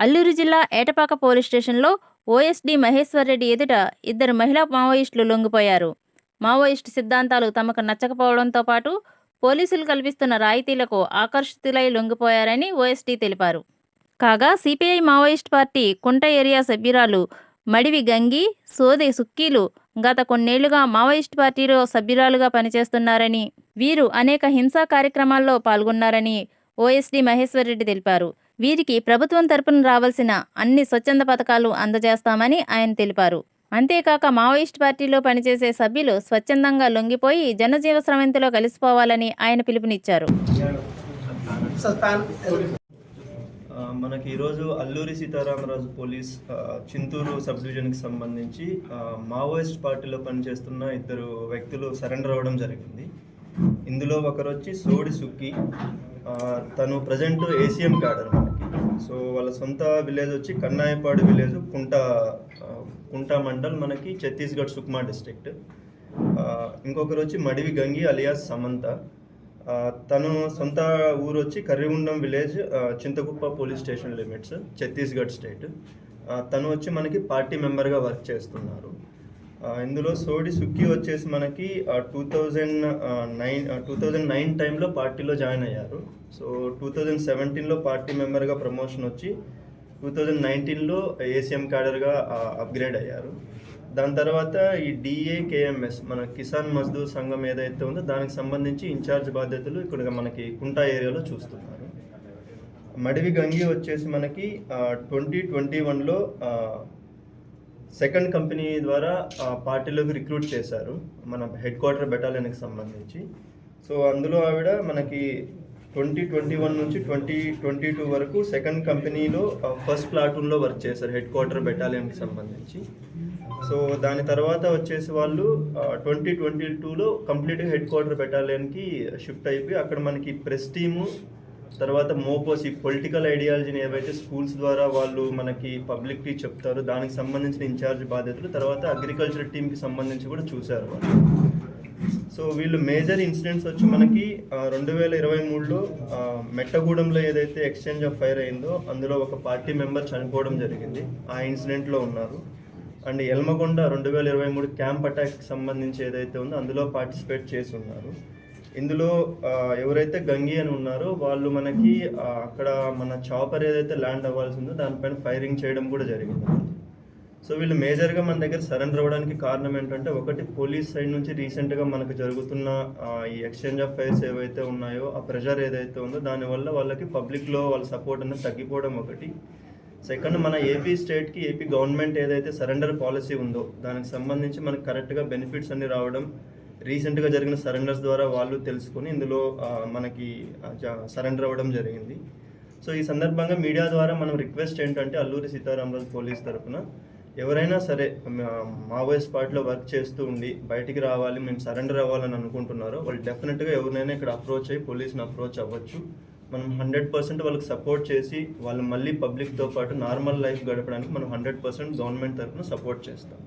అల్లూరు జిల్లా ఏటపాక పోలీస్ స్టేషన్లో ఓఎస్డీ మహేశ్వర్ రెడ్డి ఎదుట ఇద్దరు మహిళా మావోయిస్టులు లొంగిపోయారు. మావోయిస్టు సిద్ధాంతాలు తమకు నచ్చకపోవడంతో పాటు పోలీసులు కల్పిస్తున్న రాయితీలకు ఆకర్షితులై లొంగిపోయారని ఓఎస్డీ తెలిపారు. కాగా CPI Maoist party Kunta area సభ్యురాలు మడివి గంగి సోది సుక్కీలు గత కొన్నేళ్ళుగా మావోయిస్ట్ పార్టీలో సభ్యురాలుగా పనిచేస్తున్నారని వీరు అనేక హింసా కార్యక్రమాల్లో పాల్గొన్నారని ఓఎస్డీ మహేశ్వర్రెడ్డి తెలిపారు. వీరికి ప్రభుత్వం తరపున రావాల్సిన అన్ని స్వచ్ఛంద పథకాలు అందజేస్తామని ఆయన తెలిపారు. అంతేకాక మావోయిస్ట్ పార్టీలో పనిచేసే సభ్యులు స్వచ్ఛందంగా లొంగిపోయి జనజీవ స్రవంతిలో కలిసిపోవాలని ఆయన పిలుపునిచ్చారు. మనకి ఈరోజు అల్లూరి సీతారామరాజు పోలీస్ చింతూరు సబ్ డివిజన్కి సంబంధించి మావోయిస్ట్ పార్టీలో పనిచేస్తున్న ఇద్దరు వ్యక్తులు సరెండర్ అవ్వడం జరిగింది. ఇందులో ఒకరు వచ్చి సోడి సుక్కి. తను ప్రజెంట్ ఏసీఎం క్యాడర్ మనకి సో వాళ్ళ సొంత విలేజ్ వచ్చి కన్నాయపాడు విలేజ్ కుంట కుంట మండల్ మనకి ఛత్తీస్గఢ్ సుక్మా డిస్ట్రిక్ట్. ఇంకొకరు వచ్చి మడివి గంగి అలియాస్ సమంత. తను సొంత ఊరు వచ్చి Karrigundam village Chintakuppa police station limits Chhattisgarh state. తను వచ్చి మనకి పార్టీ మెంబర్గా వర్క్ చేస్తున్నారు. ఇందులో సోడి సుక్కి వచ్చేసి మనకి two thousand nine two thousand nine టైంలో పార్టీలో జాయిన్ అయ్యారు. సో టూ థౌజండ్ సెవెంటీన్లో పార్టీ మెంబర్గా ప్రమోషన్ వచ్చి టూ థౌజండ్ నైన్టీన్లో ఏసీఎం క్యాడర్గా అప్గ్రేడ్ అయ్యారు. దాని తర్వాత ఈ డిఏకేఎంఎస్ మన కిసాన్ మజ్దూర్ సంఘం ఏదైతే ఉందో దానికి సంబంధించి ఇన్ఛార్జ్ బాధ్యతలు ఇక్కడ మనకి కుంటా ఏరియాలో చూస్తున్నారు. మడివి గంగి వచ్చేసి మనకి ట్వంటీ ట్వంటీ వన్లో సెకండ్ కంపెనీ ద్వారా ఆ, పార్టీలోకి రిక్రూట్ చేశారు మన హెడ్ క్వార్టర్ బెటాలియన్కి సంబంధించి. సో అందులో ఆవిడ మనకి ట్వంటీ ట్వంటీ వన్ నుంచి ట్వంటీ ట్వంటీ టూ వరకు సెకండ్ కంపెనీలో ఫస్ట్ ప్లాటూన్లో వర్క్ చేశారు హెడ్ క్వార్టర్ బెటాలియన్కి సంబంధించి. సో దాని తర్వాత వచ్చేసి వాళ్ళు ట్వంటీ ట్వంటీ టూలో కంప్లీట్గా హెడ్ క్వార్టర్ బెటాలియన్కి షిఫ్ట్ అయిపోయి అక్కడ మనకి ప్రెస్ టీము తర్వాత మోపోస్ ఈ పొలిటికల్ ఐడియాలజీని ఏవైతే స్కూల్స్ ద్వారా వాళ్ళు మనకి పబ్లిక్కి చెప్తారో దానికి సంబంధించిన ఇన్ఛార్జ్ బాధ్యతలు తర్వాత అగ్రికల్చర్ టీంకి సంబంధించి కూడా చూశారు వాళ్ళు. సో వీళ్ళు మేజర్ ఇన్సిడెంట్స్ వచ్చి మనకి రెండు వేల ఇరవై మూడులో మెట్టగూడెంలో ఏదైతే ఎక్స్చేంజ్ ఆఫ్ ఫైర్ అయిందో అందులో ఒక పార్టీ మెంబర్ చనిపోవడం జరిగింది. ఆ ఇన్సిడెంట్లో ఉన్నారు. అండ్ ఎల్మగొండ రెండు వేల ఇరవై మూడు క్యాంప్ అటాక్కి సంబంధించి ఏదైతే ఉందో అందులో పార్టిసిపేట్ చేసి ఉన్నారు. ఇందులో ఎవరైతే గంగి అని ఉన్నారో వాళ్ళు మనకి అక్కడ మన చాపర్ ఏదైతే ల్యాండ్ అవ్వాల్సి ఉందో దానిపైన ఫైరింగ్ చేయడం కూడా జరిగింది. సో వీళ్ళు మేజర్గా మన దగ్గర సరెండర్ అవ్వడానికి కారణం ఏంటంటే ఒకటి పోలీస్ సైడ్ నుంచి రీసెంట్గా మనకు జరుగుతున్న ఈ ఎక్స్చేంజ్ ఆఫ్ ఫైర్స్ ఏవైతే ఉన్నాయో ఆ ప్రెషర్ ఏదైతే ఉందో దానివల్ల వాళ్ళకి పబ్లిక్లో వాళ్ళ సపోర్ట్ అనేది తగ్గిపోవడం ఒకటి. సెకండ్ మన ఏపీ స్టేట్కి ఏపీ గవర్నమెంట్ ఏదైతే సరెండర్ పాలసీ ఉందో దానికి సంబంధించి మనకు కరెక్ట్గా బెనిఫిట్స్ అన్ని రావడం రీసెంట్గా జరిగిన సరెండర్స్ ద్వారా వాళ్ళు తెలుసుకొని ఇందులో మనకి సరెండర్ అవ్వడం జరిగింది. సో ఈ సందర్భంగా మీడియా ద్వారా మనం రిక్వెస్ట్ ఏంటంటే అల్లూరి సీతారామరాజు పోలీస్ తరఫున ఎవరైనా సరే మా- మావోయిస్ట్ పార్టీలో వర్క్ చేస్తూ ఉండి బయటికి రావాలి మేము సరెండర్ అవ్వాలని అనుకుంటున్నారో వాళ్ళు డెఫినెట్గా ఎవరినైనా ఇక్కడ అప్రోచ్ అయ్యి పోలీస్ని అప్రోచ్ అవ్వచ్చు. మనం హండ్రెడ్ పర్సెంట్ వాళ్ళకి సపోర్ట్ చేసి వాళ్ళు మళ్ళీ పబ్లిక్తో పాటు నార్మల్ లైఫ్ గడపడానికి మనం హండ్రెడ్ పర్సెంట్ గవర్నమెంట్ తరఫున సపోర్ట్ చేస్తాం.